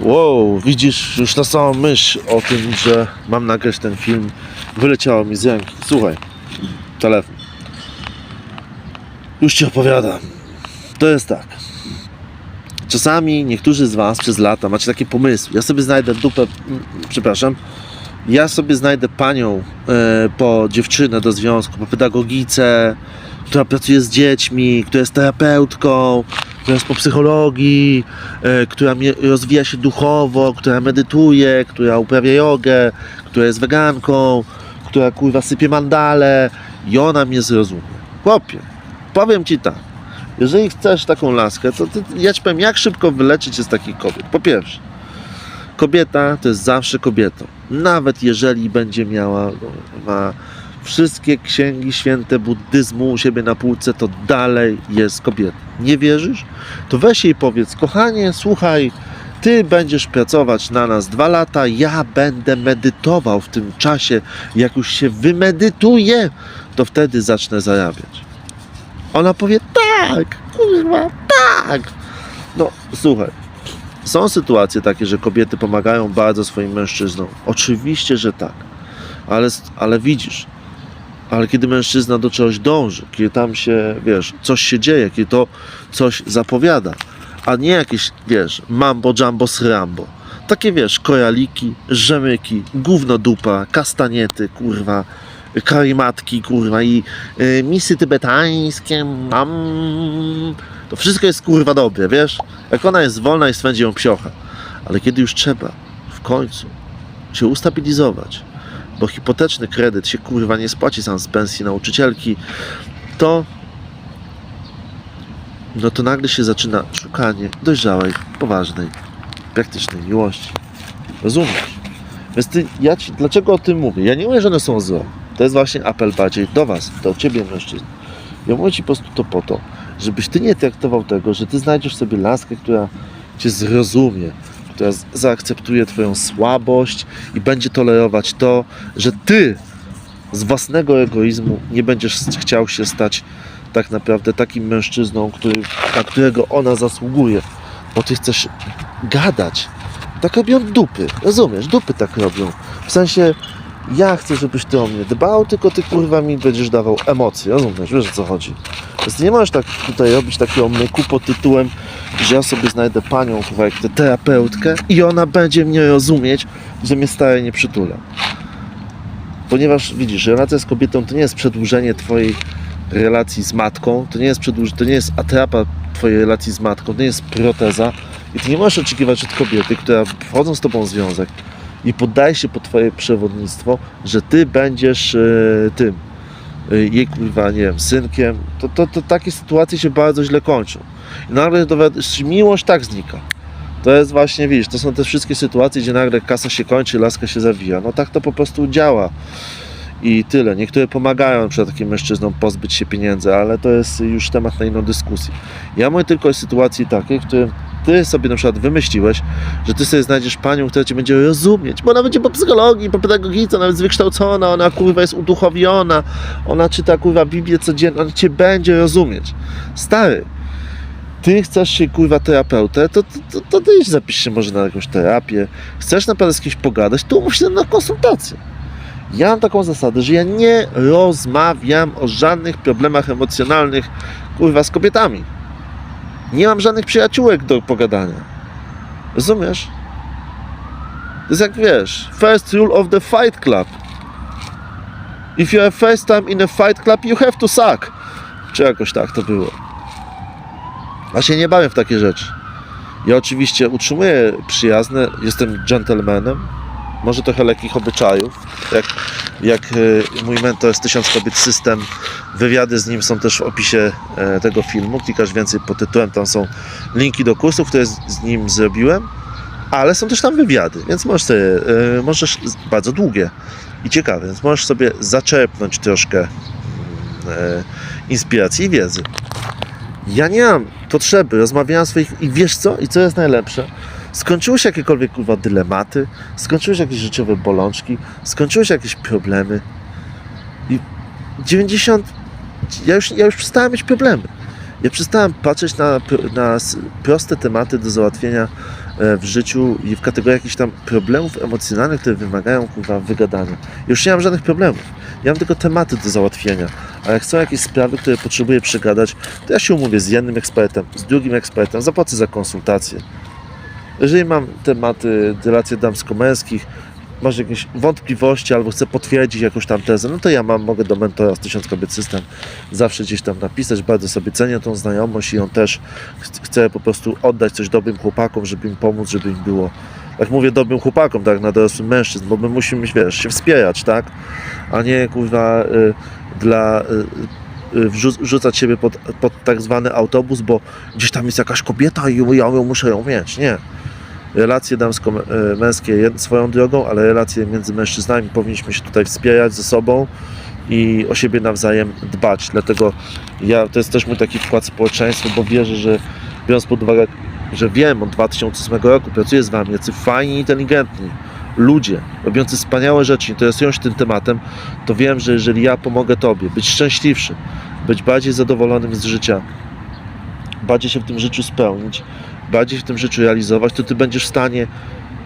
Wow, widzisz, już na samą myśl o tym, że mam nagrać ten film, wyleciało mi z ręki. Słuchaj, telefon. Już ci opowiadam. To jest tak. Czasami niektórzy z Was przez lata macie takie pomysły. Ja sobie znajdę dupę, przepraszam, ja sobie znajdę panią e, po dziewczynę do związku, po pedagogice, która pracuje z dziećmi, która jest terapeutką, która jest po psychologii, e, która rozwija się duchowo, która medytuje, która uprawia jogę, która jest weganką, która kurwa sypie mandale i ona mnie zrozumie. Chłopie, powiem ci tak, jeżeli chcesz taką laskę, to ty, ja ci powiem, jak szybko wyleczyć się z takich kobiet. Po pierwsze, kobieta to jest zawsze kobietą. Nawet jeżeli będzie miała ma wszystkie księgi święte buddyzmu u siebie na półce, to dalej jest kobietą. Nie wierzysz? To weź jej powiedz, kochanie, słuchaj, ty będziesz pracować na nas dwa lata, ja będę medytował w tym czasie. Jak już się wymedytuję, to wtedy zacznę zarabiać. Ona powie tak, kurwa, tak. No, słuchaj, są sytuacje takie, że kobiety pomagają bardzo swoim mężczyznom. Oczywiście, że tak. Ale, ale widzisz, ale kiedy mężczyzna do czegoś dąży, kiedy tam się, wiesz, coś się dzieje, kiedy to coś zapowiada, a nie jakieś, wiesz, mambo, jumbo, srambo. Takie, wiesz, kojaliki, rzemyki, gówno dupa, kastaniety, kurwa, karimatki, kurwa, i y, misy tybetańskie, mam. To wszystko jest, kurwa, dobre, wiesz? Jak ona jest wolna i swędzi ją psiocha. Ale kiedy już trzeba w końcu się ustabilizować, bo hipoteczny kredyt się, kurwa, nie spłaci sam z pensji nauczycielki, to no to nagle się zaczyna szukanie dojrzałej, poważnej, praktycznej miłości. Rozumiesz? Więc ty, ja ci, dlaczego o tym mówię? Ja nie mówię, że one są złe. To jest właśnie apel bardziej do was, do ciebie mężczyzn. Ja mówię ci po prostu to po to, żebyś ty nie traktował tego, że ty znajdziesz sobie laskę, która cię zrozumie, która zaakceptuje twoją słabość i będzie tolerować to, że ty z własnego egoizmu nie będziesz chciał się stać tak naprawdę takim mężczyzną, który, na którego ona zasługuje, bo ty chcesz gadać. Tak robią dupy, rozumiesz? Dupy tak robią. W sensie, ja chcę, żebyś ty o mnie dbał, tylko ty kurwa mi będziesz dawał emocje, rozumiesz? Wiesz o co chodzi. Więc nie możesz tak tutaj robić takiego myku pod tytułem, że ja sobie znajdę panią, kurwa, jak tę terapeutkę i ona będzie mnie rozumieć, że mnie stare nie przytula. Ponieważ widzisz, relacja z kobietą to nie jest przedłużenie twojej relacji z matką, to nie jest przedłuż, to nie jest atrapa twojej relacji z matką, to nie jest proteza i ty nie możesz oczekiwać od kobiety, która wchodząc z tobą w związek i poddaje się pod twoje przewodnictwo, że ty będziesz e, tym e, jej kurwa, synkiem, to, to, to takie sytuacje się bardzo źle kończą. I nagle dowiad- miłość tak znika. To jest właśnie, widzisz, to są te wszystkie sytuacje, gdzie nagle kasa się kończy, laska się zawija. No tak to po prostu działa. I tyle. Niektóre pomagają przed takim mężczyznom pozbyć się pieniędzy, ale to jest już temat na inną dyskusję. Ja mówię tylko o sytuacji takiej, w którym ty sobie na przykład wymyśliłeś, że ty sobie znajdziesz panią, która cię będzie rozumieć, bo ona będzie po psychologii, po pedagogice, ona jest wykształcona, ona kurwa jest uduchowiona, ona czyta kurwa Biblię codziennie, ona cię będzie rozumieć. Stary, ty chcesz się kurwa terapeutę, to, to, to, to ty zapisz się może na jakąś terapię. Chcesz naprawdę z kimś pogadać, to umów się na konsultację. Ja mam taką zasadę, że ja nie rozmawiam o żadnych problemach emocjonalnych kurwa z kobietami. Nie mam żadnych przyjaciółek do pogadania. Rozumiesz? To jest jak wiesz, first rule of the fight club. If you are first time in a fight club, you have to suck. Czy jakoś tak to było. A się nie bawię w takie rzeczy. Ja oczywiście utrzymuję przyjazne, jestem gentlemanem, może trochę lekkich obyczajów. Jak, jak e, mój mentor z Tysiąc Kobiet System, wywiady z nim są też w opisie e, tego filmu. Klikasz więcej pod tytułem, tam są linki do kursów, które z, nim zrobiłem, ale są też tam wywiady, więc możesz sobie, e, możesz, bardzo długie i ciekawe, więc możesz sobie zaczerpnąć troszkę mm, inspiracji i wiedzy. Ja nie mam potrzeby rozmawiania swoich i wiesz co? I co jest najlepsze? Skończyły się jakiekolwiek kurwa dylematy, skończyły się jakieś życiowe bolączki, skończyły się jakieś problemy. I 90. Ja już, ja już przestałem mieć problemy. Ja przestałem patrzeć na, na proste tematy do załatwienia e, w życiu i w kategorii jakichś tam problemów emocjonalnych, które wymagają kurwa wygadania. Już nie mam żadnych problemów. Ja mam tylko tematy do załatwienia. A jak są jakieś sprawy, które potrzebuję przegadać, to ja się umówię z jednym ekspertem, z drugim ekspertem, zapłacę za konsultację. Jeżeli mam tematy relacji damsko-męskich, masz jakieś wątpliwości albo chcę potwierdzić jakąś tam tezę, no to ja mam, mogę do mentora z Tysiąc Kobiet System zawsze gdzieś tam napisać. Bardzo sobie cenię tą znajomość i on też ch- chce po prostu oddać coś dobrym chłopakom, żeby im pomóc, żeby im było. Jak mówię dobrym chłopakom, tak, na dorosłym mężczyzn, bo my musimy, wiesz, się wspierać, tak? A nie, kurwa, y, dla... Y, y, wrzu- wrzucać siebie pod, pod tak zwany autobus, bo gdzieś tam jest jakaś kobieta i ja ją muszę ją mieć. Nie. Relacje damsko-męskie jed- swoją drogą, ale relacje między mężczyznami powinniśmy się tutaj wspierać ze sobą i o siebie nawzajem dbać. Dlatego ja, to jest też mój taki wkład w społeczeństwo, bo wierzę, że biorąc pod uwagę, że wiem od 2008 roku, pracuję z wami, jacy fajni, inteligentni ludzie, robiący wspaniałe rzeczy, interesują się tym tematem, to wiem, że jeżeli ja pomogę tobie być szczęśliwszym, być bardziej zadowolonym z życia, bardziej się w tym życiu spełnić, bardziej w tym życiu realizować, to ty będziesz w stanie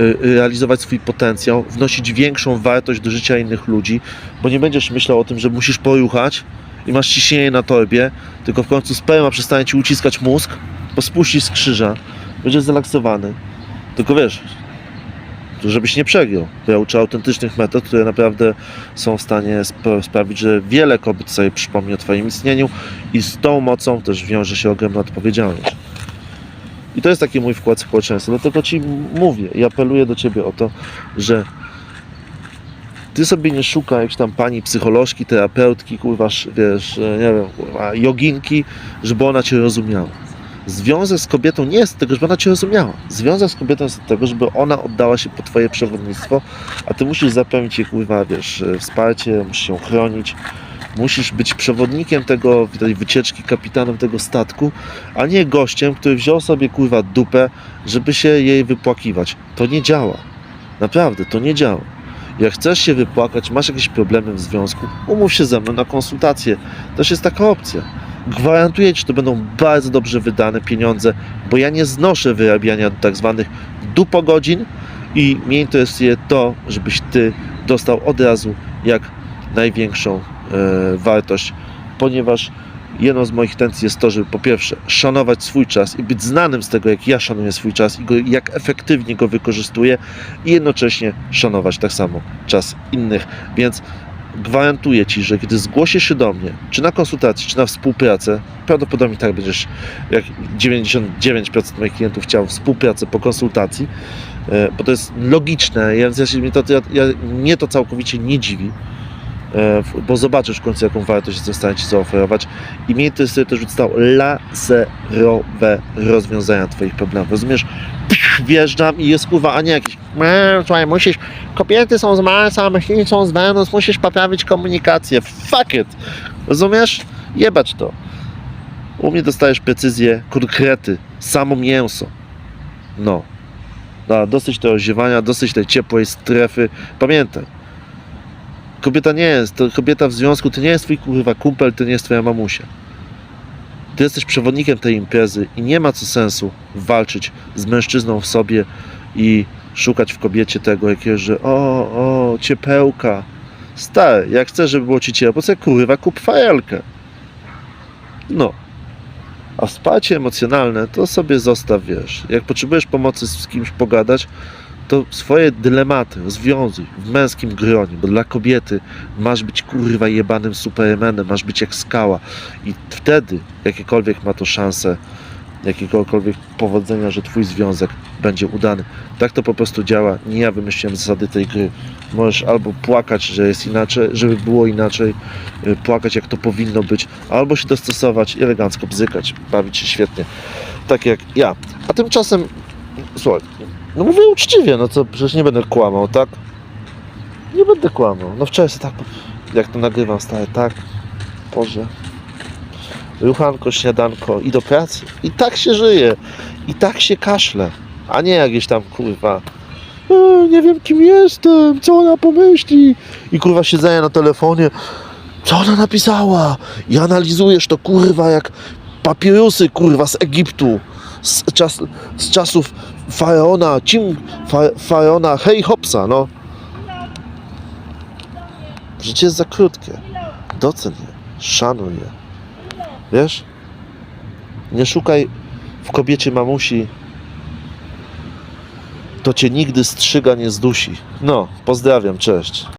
y, realizować swój potencjał, wnosić większą wartość do życia innych ludzi, bo nie będziesz myślał o tym, że musisz poruchać i masz ciśnienie na torbie, tylko w końcu sperma przestanie ci uciskać mózg, bo spuścisz z krzyża, będziesz zrelaksowany. Tylko wiesz, żebyś nie przegiął. To ja uczę autentycznych metod, które naprawdę są w stanie sp- sprawić, że wiele kobiet sobie przypomni o Twoim istnieniu i z tą mocą też wiąże się ogromna odpowiedzialność. I to jest taki mój wkład w społeczeństwo. Dlatego Ci mówię i apeluję do Ciebie o to, że Ty sobie nie szukaj jakiejś tam pani psycholożki, terapeutki, kurwa, sz- wiesz, e, nie wiem, kurwa, joginki, żeby ona Cię rozumiała. Związek z kobietą nie jest tego, żeby ona Cię rozumiała. Związek z kobietą jest tego, żeby ona oddała się pod Twoje przewodnictwo, a Ty musisz zapewnić jej, kurwa, wiesz, e, wsparcie, musisz ją chronić, musisz być przewodnikiem tego, tej wycieczki, kapitanem tego statku, a nie gościem, który wziął sobie, kurwa, dupę, żeby się jej wypłakiwać. To nie działa. Naprawdę, to nie działa. Jak chcesz się wypłakać, masz jakieś problemy w związku, umów się ze mną na konsultację. Też jest taka opcja. Gwarantuję Ci, to będą bardzo dobrze wydane pieniądze, bo ja nie znoszę wyrabiania tak zwanych dupogodzin i mnie interesuje to, żebyś Ty dostał od razu jak największą wartość, ponieważ jedną z moich intencji jest to, żeby po pierwsze szanować swój czas i być znanym z tego, jak ja szanuję swój czas i go, jak efektywnie go wykorzystuję i jednocześnie szanować tak samo czas innych. Więc gwarantuję Ci, że kiedy zgłosisz się do mnie, czy na konsultację, czy na współpracę, prawdopodobnie tak będziesz, jak 99% moich klientów chciał współpracę po konsultacji, e, bo to jest logiczne, ja, ja, ja, mnie to całkowicie nie dziwi, e, bo zobaczysz w końcu, jaką wartość jestem w stanie Ci zaoferować i mnie interesuje też, zostało laserowe rozwiązania Twoich problemów, rozumiesz? Pich, Wjeżdżam i jest kurwa, a nie jakiś "Eee, słuchaj, musisz, kobiety są z Marsa, mężczyźni są z Wenus, musisz poprawić komunikację, fuck it, rozumiesz? Jebać to. U mnie dostajesz precyzję, konkrety, samo mięso. No. Dosyć tego ziewania, dosyć tej ciepłej strefy. Pamiętaj, kobieta nie jest, to kobieta w związku to nie jest twój kurwa kumpel, to nie jest twoja mamusia. Ty jesteś przewodnikiem tej imprezy i nie ma co sensu walczyć z mężczyzną w sobie i szukać w kobiecie tego jakiegoś, że o, o, ciepełka. Stary, jak chcesz, żeby było ci ciepło, to kurwa kup fajelkę. No. A wsparcie emocjonalne to sobie zostaw, wiesz. Jak potrzebujesz pomocy z kimś pogadać, to swoje dylematy rozwiązuj w męskim gronie, bo dla kobiety masz być kurwa jebanym supermanem, masz być jak skała i wtedy jakiekolwiek ma to szanse jakiegokolwiek powodzenia, że twój związek będzie udany. Tak to po prostu działa. Nie ja wymyśliłem zasady tej gry. Możesz albo płakać, że jest inaczej, żeby było inaczej, y, płakać jak to powinno być, albo się dostosować elegancko bzykać, bawić się świetnie. Tak jak ja. A tymczasem, słuchaj, no mówię uczciwie, no co, przecież nie będę kłamał, tak? Nie będę kłamał. No wczoraj sobie tak, jak to nagrywam, stary, tak, Boże. Ruchanko, śniadanko i do pracy. I tak się żyje. I tak się kaszle. A nie jakieś tam, kurwa, e, nie wiem kim jestem, co ona pomyśli. I kurwa siedzenie na telefonie, co ona napisała. I analizujesz to, kurwa, jak papirusy, kurwa, z Egiptu, z, czas, z czasów faraona, Cim fa, faraona, hej hopsa, no. Życie jest za krótkie. Docen je, szanuj je. Wiesz? Nie szukaj w kobiecie mamusi, to cię nigdy strzyga nie zdusi. No, pozdrawiam, cześć.